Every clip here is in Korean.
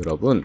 여러분,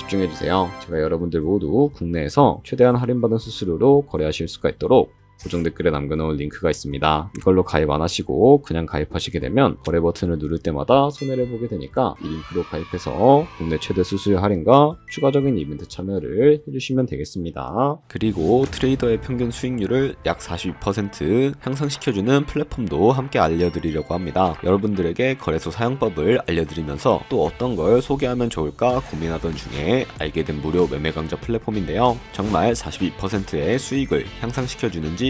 집중해주세요. 제가 여러분들 모두 국내에서 최대한 할인받은 수수료로 거래하실 수가 있도록 고정 댓글에 남겨놓은 링크가 있습니다. 이걸로 가입 안 하시고 그냥 가입하시게 되면 거래 버튼을 누를 때마다 손해를 보게 되니까 이 링크로 가입해서 국내 최대 수수료 할인과 추가적인 이벤트 참여를 해주시면 되겠습니다. 그리고 트레이더의 평균 수익률을 약 42% 향상시켜주는 플랫폼도 함께 알려드리려고 합니다. 여러분들에게 거래소 사용법을 알려드리면서 또 어떤 걸 소개하면 좋을까 고민하던 중에 알게 된 무료 매매 강좌 플랫폼인데요. 정말 42%의 수익을 향상시켜주는지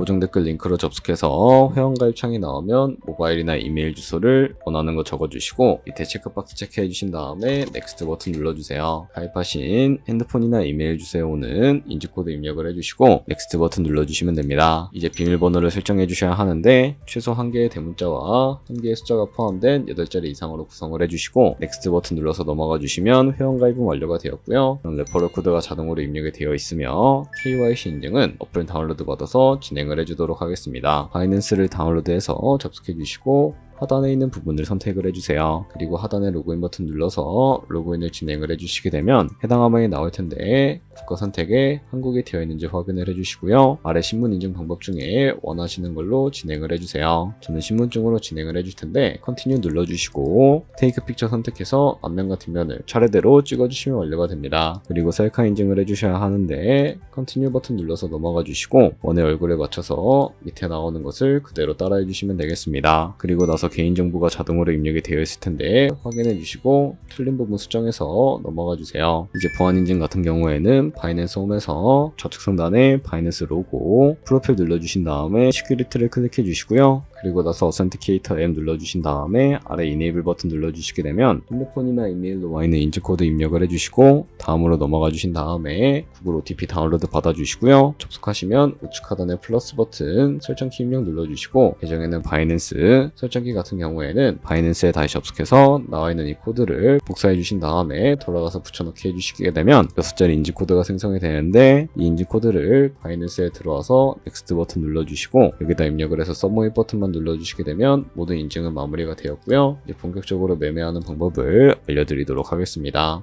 고정 댓글 링크로 접속해서 회원가입 창이 나오면 모바일이나 이메일 주소를 원하는 거 적어주시고 밑에 체크박스 체크해 주신 다음에 넥스트 버튼 눌러주세요. 가입하신 핸드폰이나 이메일 주소에 오는 인증코드 입력을 해주시고 넥스트 버튼 눌러주시면 됩니다. 이제 비밀번호를 설정해 주셔야 하는데 최소 한 개의 대문자와 한 개의 숫자가 포함된 8자리 이상으로 구성을 해주시고 넥스트 버튼 눌러서 넘어가 주시면 회원가입은 완료가 되었고요. 레퍼럴 코드가 자동으로 입력이 되어 있으며 KYC 인증은 어플 다운로드 받아서 진행을 해주도록 하겠습니다. 바이낸스를 다운로드해서 접속해 주시고 하단에 있는 부분을 선택을 해주세요. 그리고 하단에 로그인 버튼 눌러서 로그인을 진행을 해주시게 되면 해당 화면이 나올 텐데 국가 선택에 한국에 되어 있는지 확인을 해주시고요. 아래 신분 인증 방법 중에 원하시는 걸로 진행을 해주세요. 저는 신분증으로 진행을 해줄 텐데 컨티뉴 눌러주시고 테이크 픽처 선택해서 앞면과 뒷면을 차례대로 찍어주시면 완료가 됩니다. 그리고 셀카 인증을 해주셔야 하는데 컨티뉴 버튼 눌러서 넘어가 주시고 원의 얼굴에 맞춰서 밑에 나오는 것을 그대로 따라해 주시면 되겠습니다. 그리고 나서 개인정보가 자동으로 입력이 되어 있을 텐데 확인해 주시고 틀린 부분 수정해서 넘어가 주세요. 이제 보안 인증 같은 경우에는 바이낸스 홈에서 좌측 상단에 바이낸스 로고 프로필 눌러주신 다음에 시큐리티를 클릭해 주시고요. 그리고 나서 어센티케이터 M 눌러주신 다음에 아래 이네이블 버튼 눌러주시게 되면 핸드폰이나 이메일로 와 있는 인증코드 입력을 해주시고 다음으로 넘어가 주신 다음에 구글 OTP 다운로드 받아주시고요. 접속하시면 우측 하단에 플러스 버튼 설정키 입력 눌러주시고 계정에는 바이낸스 설정키 같은 경우에는 바이낸스에 다시 접속해서 나와 있는 이 코드를 복사해 주신 다음에 돌아가서 붙여넣기 해주시게 되면 6자리 인증코드가 생성이 되는데 이 인증코드를 바이낸스에 들어와서 넥스트 버튼 눌러주시고 여기다 입력을 해서 서브밋 버튼만 눌러주시게 되면 모든 인증은 마무리가 되었고요. 이제 본격적으로 매매하는 방법을 알려드리도록 하겠습니다.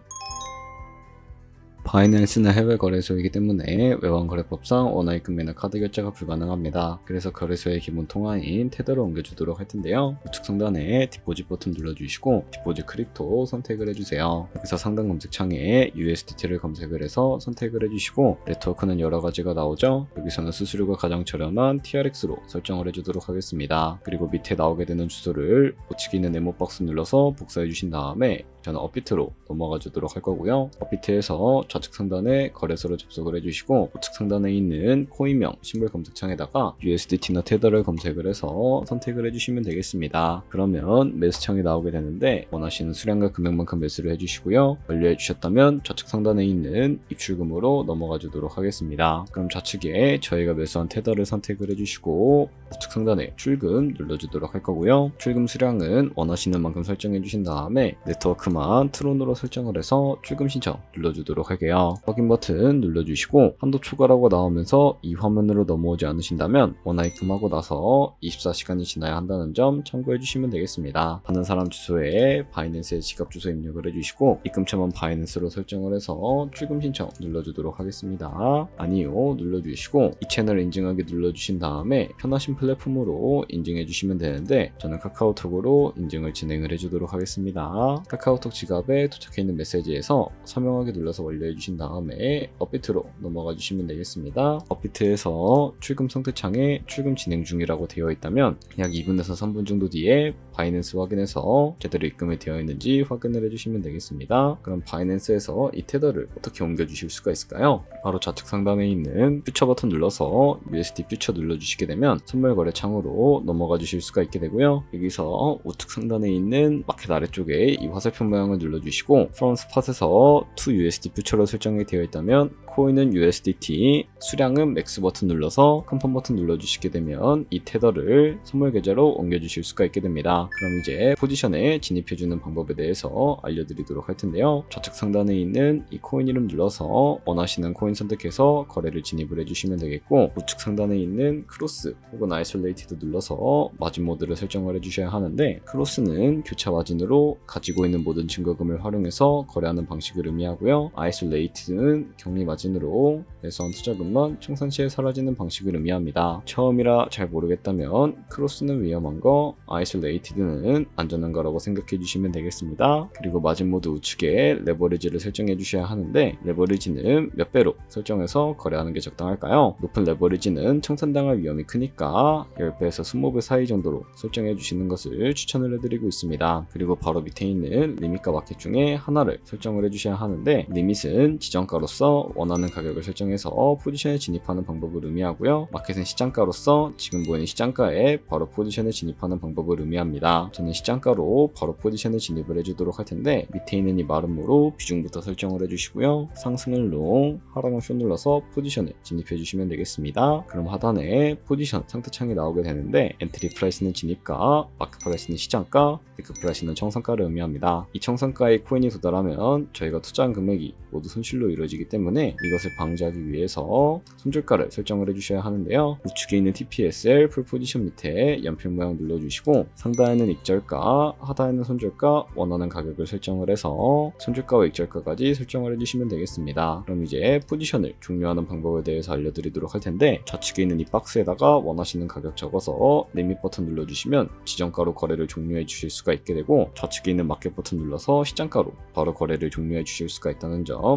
바이낸스는 해외 거래소이기 때문에 외환거래법상 원화입금 매나 카드 결제가 불가능합니다. 그래서 거래소의 기본 통화인 테더로 옮겨주도록 할 텐데요. 우측 상단에 디포짓 버튼 눌러주시고 디포짓 크립토 선택을 해주세요. 여기서 상단 검색 창에 USDT를 검색을 해서 선택을 해주시고 네트워크는 여러 가지가 나오죠. 여기서는 수수료가 가장 저렴한 TRX로 설정을 해주도록 하겠습니다. 그리고 밑에 나오게 되는 주소를 우측에 있는 네모 박스 눌러서 복사해 주신 다음에 저는 업비트로 넘어가 주도록 할 거고요. 업비트에서 좌측 상단에 거래소를 접속을 해주시고 우측 상단에 있는 코인명 심벌 검색창에다가 USDT나 테더를 검색을 해서 선택을 해주시면 되겠습니다. 그러면 매수창이 나오게 되는데 원하시는 수량과 금액만큼 매수를 해주시고요. 완료해 주셨다면 좌측 상단에 있는 입출금으로 넘어가 주도록 하겠습니다. 그럼 좌측에 저희가 매수한 테더를 선택을 해주시고 우측 상단에 출금 눌러주도록 할 거고요. 출금 수량은 원하시는 만큼 설정해 주신 다음에 네트워크만 트론으로 설정을 해서 출금 신청 눌러주도록 할게요. 확인 버튼 눌러주시고 한도 초과라고 나오면서 이 화면으로 넘어오지 않으신다면 원화입금하고 나서 24시간이 지나야 한다는 점 참고해 주시면 되겠습니다. 받는 사람 주소에 바이낸스의 지갑 주소 입력을 해주시고 입금처만 바이낸스로 설정을 해서 출금 신청 눌러주도록 하겠습니다. 아니요 눌러주시고 이 채널 인증하기 눌러주신 다음에 편하신 플랫폼으로 인증해 주시면 되는데 저는 카카오톡으로 인증을 진행을 해주도록 하겠습니다. 카카오톡 지갑에 도착해 있는 메시지에서 서명하기 눌러서 완료해 거래해 주신 다음에 업비트로 넘어가 주시면 되겠습니다. 업비트에서 출금 선택창에 출금 진행 중이라고 되어 있다면 약 2분에서 3분 정도 뒤에 바이낸스 확인해서 제대로 입금이 되어 있는지 확인을 해주시면 되겠습니다. 그럼 바이낸스에서 이 테더를 어떻게 옮겨주실 수가 있을까요? 바로 좌측 상단에 있는 퓨처 버튼 눌러서 USD 퓨처 눌러주시게 되면 선물 거래 창으로 넘어가 주실 수가 있게 되고요. 여기서 우측 상단에 있는 마켓 아래쪽에 이 화살표 모양을 눌러주시고 from spot에서 to USD 퓨처로 설정이 되어 있다면 코인은 USDT, 수량은 맥스 버튼 눌러서 컨펌 버튼 눌러주시게 되면 이 테더를 선물 계좌로 옮겨주실 수가 있게 됩니다. 그럼 이제 포지션에 진입해주는 방법에 대해서 알려드리도록 할 텐데요. 좌측 상단에 있는 이 코인 이름 눌러서 원하시는 코인 선택해서 거래를 진입을 해주시면 되겠고 우측 상단에 있는 크로스 혹은 아이솔레이티드 눌러서 마진 모드를 설정을 해주셔야 하는데 크로스는 교차 마진으로 가지고 있는 모든 증거금을 활용해서 거래하는 방식을 의미하고요. 아이솔레이티드 는 격리 마진으로 매수한 투자금만 청산 시에 사라지는 방식을 의미합니다. 처음이라 잘 모르겠다면 크로스는 위험한 거, 아이솔레이티드는 안전한 거라고 생각해 주시면 되겠습니다. 그리고 마진 모드 우측에 레버리지를 설정해 주셔야 하는데 레버리지는 몇 배로 설정해서 거래하는 게 적당할까요? 높은 레버리지는 청산당할 위험이 크니까 10배에서 20배 사이 정도로 설정해 주시는 것을 추천을 해드리고 있습니다. 그리고 바로 밑에 있는 리밋과 마켓 중에 하나를 설정을 해주셔야 하는데 리밋은 지정가로서 원하는 가격을 설정해서 포지션에 진입하는 방법을 의미하고요. 마켓은 시장가로서 지금 보이는 시장가에 바로 포지션에 진입하는 방법을 의미합니다. 저는 시장가로 바로 포지션에 진입을 해주도록 할 텐데 밑에 있는 이 마름모로 비중부터 설정을 해주시고요. 상승을 롱, 하락은 쇼 눌러서 포지션에 진입해 주시면 되겠습니다. 그럼 하단에 포지션 상태 창이 나오게 되는데 엔트리 프라이스는 진입가, 마크 프라이스는 시장가, 리크 프라이스는 청산가를 의미합니다. 이 청산가에 코인이 도달하면 저희가 투자한 금액이 모두 손실로 이루어지기 때문에 이것을 방지하기 위해서 손절가를 설정을 해주셔야 하는데요. 우측에 있는 TPSL 풀 포지션 밑에 연필 모양 눌러주시고 상단에는 익절가, 하단에는 손절가, 원하는 가격을 설정을 해서 손절가와 익절가까지 설정을 해주시면 되겠습니다. 그럼 이제 포지션을 종료하는 방법에 대해서 알려드리도록 할 텐데 좌측에 있는 이 박스에다가 원하시는 가격 적어서 리밋 버튼 눌러주시면 지정가로 거래를 종료해 주실 수가 있게 되고 좌측에 있는 마켓 버튼 눌러서 시장가로 바로 거래를 종료해 주실 수가 있다는 점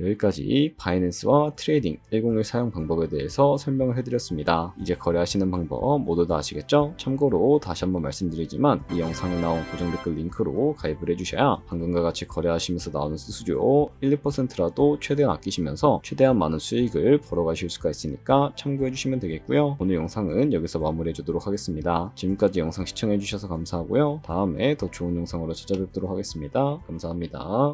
여기까지 바이낸스와 트레이딩 101 사용 방법에 대해서 설명을 해드렸습니다. 이제 거래하시는 방법 모두 다 아시겠죠? 참고로 다시 한번 말씀드리지만 이 영상에 나온 고정 댓글 링크로 가입을 해주셔야 방금과 같이 거래하시면서 나오는 수수료 1, 2%라도 최대한 아끼시면서 최대한 많은 수익을 벌어가실 수가 있으니까 참고해주시면 되겠고요. 오늘 영상은 여기서 마무리해주도록 하겠습니다. 지금까지 영상 시청해주셔서 감사하고요. 다음에 더 좋은 영상으로 찾아뵙도록 하겠습니다. 감사합니다.